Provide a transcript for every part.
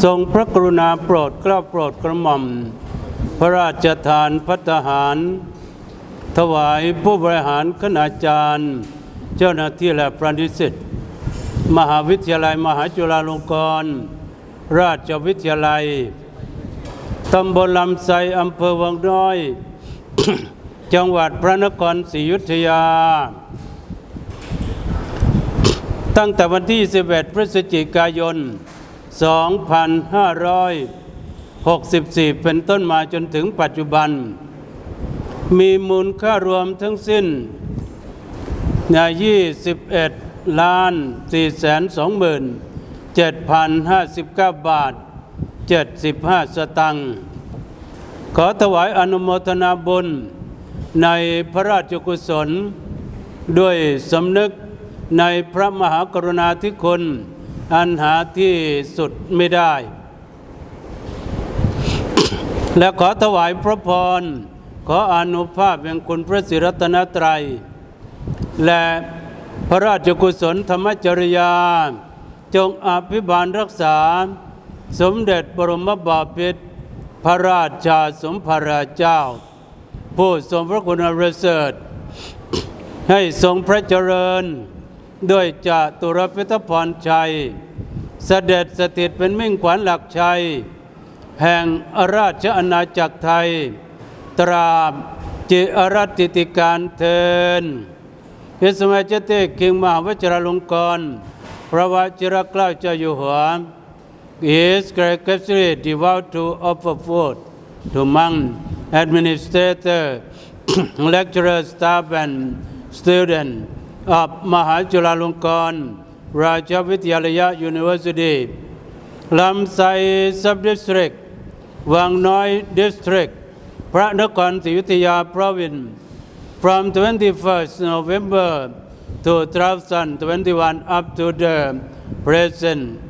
ทรงพระกรุณาโปรดเกล้าโปรดกระหม่อม พระราชทานพัฒหาร ถวายผู้บริหารคณาจารย์ เจ้าหน้าที่และประดิษฐ์มหาวิทยาลัยมหาจุฬาลงกรณราชวิทยาลัย ตำบลลำไซอำเภอวังน้อย จังหวัดพระนครศรีอยุธยา ตั้งแต่วันที่ 11 พฤศจิกายน 2564 เป็นต้นมาจนถึงปัจจุบัน มีมูลค่ารวมทั้งสิ้นใน21ล้าน4แสน2หมื่น7,059 บาท 75 สตังค์ขอถวายอนุโมทนาบุญในพระราชกุศล ด้วยสำนึกในพระมหากรุณาธิคุณ อันหาที่สุดไม่ได้ และขอถวายพระพร ขออนุภาพแห่งคุณพระศิรัตนตรัย และพระราชกุศลธรรมจริยา จงอภิบาลรักษา สมเด็จบรมบาพิตรพระราชาสมภาราเจ้า ผู้ทรงพระคุณอันประเสริฐให้ทรงพระเจริญ ด้วยจาตุรพิทพรชัย เสด็จสถิตเป็นมิ่งขวัญหลักชัย แห่งราชอาณาจักรไทย ตราบจิรัติติการเทิน His Majesty King มหาวชิรลงกร พระวชิรเกล้าเจ้าอยู่หัว is graciously devout to offer food to monk, administrator, lecturer, staff and student of มหาจุฬาลงกรณราชวิทยาลัย University ลำไซ Sub-District วังน้อย District พระนครศรีอยุธยา Province from 21st November 2021 up to the present.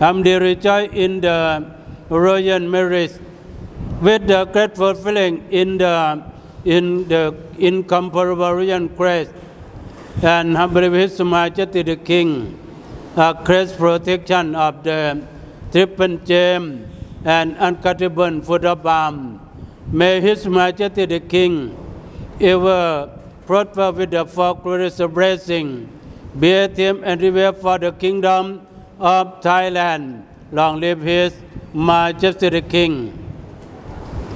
I'm the rejoice in the royal marriage with the grateful feeling in the in the incomparable royal grace and humbly with His Majesty the King, a grace protection of the triple gem and uncuttable foot of arm. May His Majesty the King ever prosper with the four glorious blessing. Be it him and revere for the kingdom of Thailand. Long live His Majesty the King.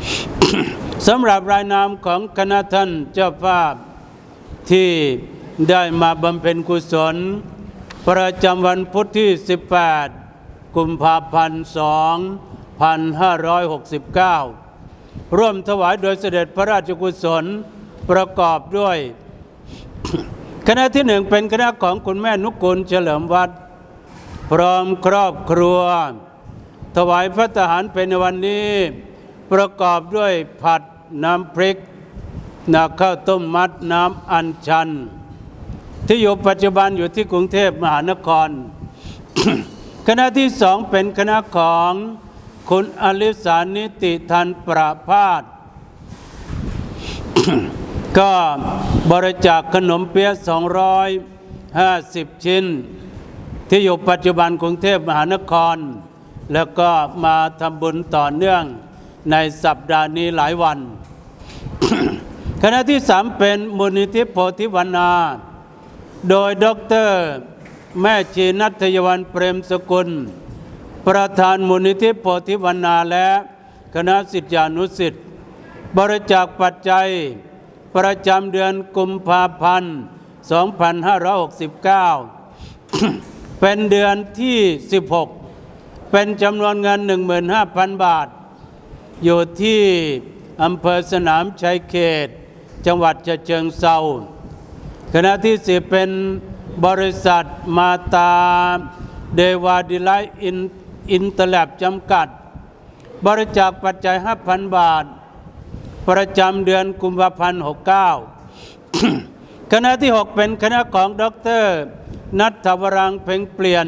สำหรับรายนามของคณะท่านเจ้าภาพ ที่ ได้มาบำเพ็ญกุศล ประจำวันพุธที่ 18 กุมภาพันธ์ 2569 ร่วมถวายโดยเสด็จพระราชกุศลประกอบด้วย คณะที่หนึ่งเป็นคณะของคุณแม่นุกุลเฉลิมวัด พร้อมครอบครัว ถวายพระทหารเป็นในวันนี้ ประกอบด้วยผัดน้ำพริกนาข้าวต้มมัดน้ำอัญชัน ที่อยู่ปัจจุบันอยู่ที่กรุงเทพมหานคร คณะที่สองเป็นคณะของคุณอลิสานิติทันประพาสก็บริจาคขนมเปี๊ยะ250 ชิ้น ที่อยู่ปัจจุบันกรุงเทพมหานคร แล้วก็มาทำบุญต่อเนื่องในสัปดาห์นี้หลายวัน คณะที่สามเป็นมูลนิธิโพธิวนา โดยดรแม่ชีนัทยวันเปรมสกุล ประธานมูลนิธิโพธิวนาและคณะสิทธิานุสิทธิ์บริจาคปัจจัย ประจำเดือนกุมภาพันธ์ 2569 เป็นเดือนที่ 16 เป็นจำนวนเงิน 15,000 บาท อยู่ที่อำเภอสนามชัยเขต จังหวัดฉะเชิงเซา คณะที่สิเป็นบริษัทมาตาเดวาดิไลอินอินเตอร์แลบจำกัด บริจาคปัจจัย 5,000 บาท ประจำเดือนกุมภาพันธ์ 69 คณะที่ 6 เป็นคณะของดร นัทวรังเพ่งเปลี่ยน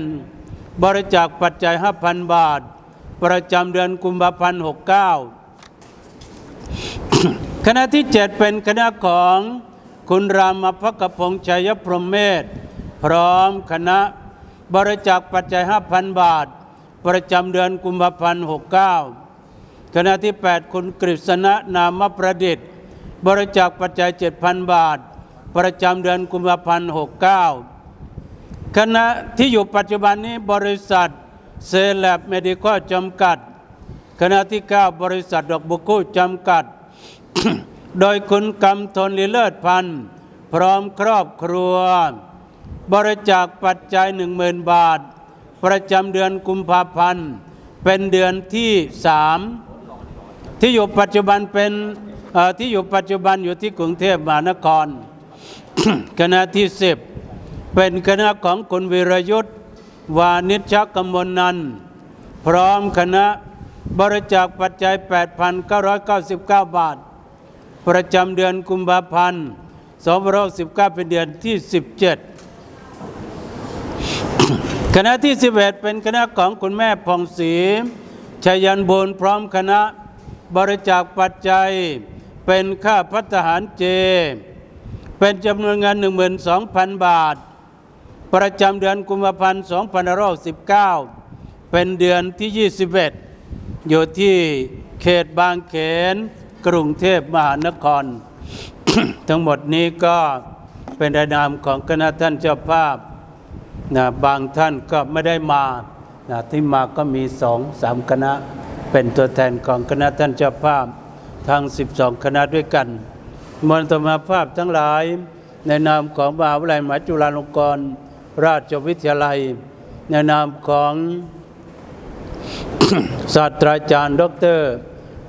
บริจาคปัจจัย 5,000 บาท ประจำเดือนกุมภาพันธ์ 69 คณะที่ 7 เป็นคณะของ คุณรามพักพงษ์ชัยพรหมเมธพร้อมคณะบริจาคปัจจัย 5,000 บาท ประจำเดือนกุมภาพันธ์69ขณะที่ 8 คุณกฤษณะนามประดิษฐ์ บริจาคปัจจัย 7,000 บาท ประจำเดือนกุมภาพันธ์69ขณะที่อยู่ปัจจุบันนี้บริษัทเซแลบเมดิคอลจำกัดขณะที่ 9 บริษัทดอกบุกุจำกัด โดยคุณกำธนลิเลิศพันธ์พร้อมครอบครัว บริจาคปัจจัย10,000บาท ประจำเดือนกุมภาพันธ์ เป็นเดือนที่สามที่อยู่ปัจจุบันเป็นที่อยู่ปัจจุบันอยู่ที่กรุงเทพมหานคร คณะที่สิบเป็นคณะของคุณวิรยุทธ์วานิชกมลนันพร้อมคณะบริจาคปัจจัย 8,999 บาท ประจำเดือนกุมภาพันธ์2519 เป็นเดือนที่ 17 คณะที่ 11 เป็นคณะของคุณแม่ผ่องศรีชยันบุญพร้อมคณะบริจาคปัจจัย เป็นค่าพัฒหารเจ เป็นจำนวนเงิน 12,000 บาท ประจำเดือนกุมภาพันธ์2519 เป็นเดือนที่ 21 อยู่ที่เขตบางเขน กรุงเทพมหานคร ทั้งหมดนี้ก็เป็นรายนามของคณะท่านเจ้าภาพนะบางท่านก็ไม่ได้มานะที่มาก็มีสองสามคณะ เป็นตัวแทนของคณะท่านเจ้าภาพทั้ง 12 คณะด้วยกันมวลธรรมาภาพทั้งหลาย ในนามของมหาวิทยาลัยมหาจุฬาลงกรณราชวิทยาลัย ในนามของศาสตราจารย์ดอกเตอร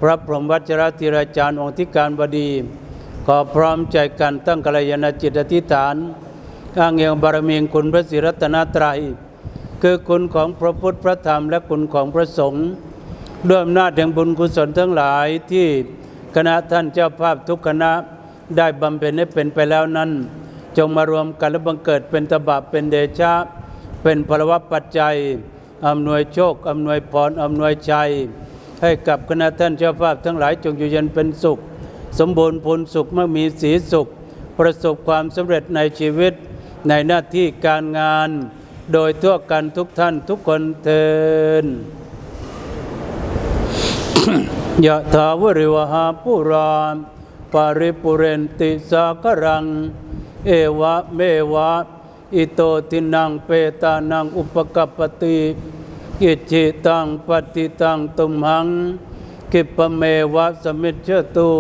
ระพรหมวัชรธีราจารย์องค์ธิการบดี ขอพร้อมใจกันตั้งกัลยาณจิตอธิษฐาน อ้างเองบารมีคุณพระศรีรัตนตรัย คือคุณของพระพุทธพระธรรมและคุณของพระสงฆ์ด้วยอำนาจแห่งบุญกุศลทั้งหลายที่คณะท่านเจ้าภาพทุกคณะได้บำเพ็ญให้เป็นไปแล้วนั้น จงมารวมกันและบังเกิดเป็นตบะเป็นเดชะ เป็นพลวัตปัจจัยอำนวยโชคอำนวยพรอำนวยชัย ให้กับคณะท่านเจ้าภาพทั้งหลายจงอยู่เย็นเป็นสุข สมบูรณ์พูนสุขมั่งมีสีสุข ประสบความสำเร็จในชีวิต ในหน้าที่การงาน โดยทั่วกันทุกท่านทุกคนเทินยะถาวริวหาปุราปาริปุเรนติสากรัง เอวะเมวะ อิโตทินังเปตานังอุปกปปติ กิจิตังปฏิตังตุมหัง กิปเมวะสมิจฉตุ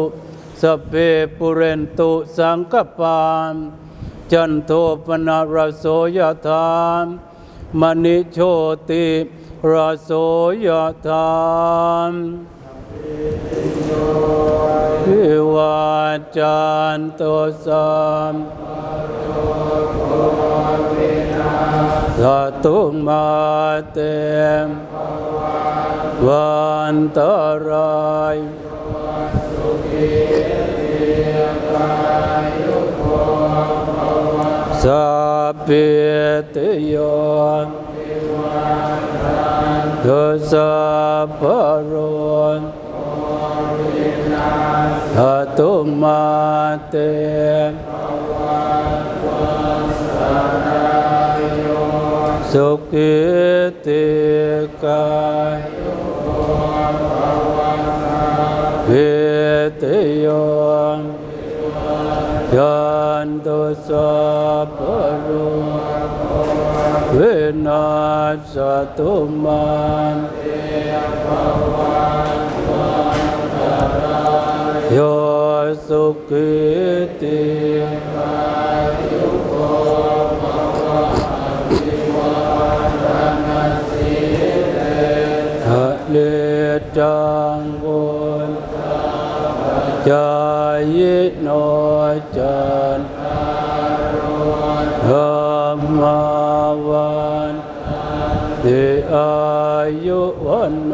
สเพปุเรนตุสังกปามจันโทปนะราโสยธามมณิโชติราโสยธามวิวาจันโตสัม ตุมาเตมวันตรายสัพเพติโยทุสัพพะโรนหตุมาเตสุ ขิติกายวิติโยยันตุสัพพะโรวินาศตุมันโยสุขิติกาย โนจันธรรมวันติอายุวันโน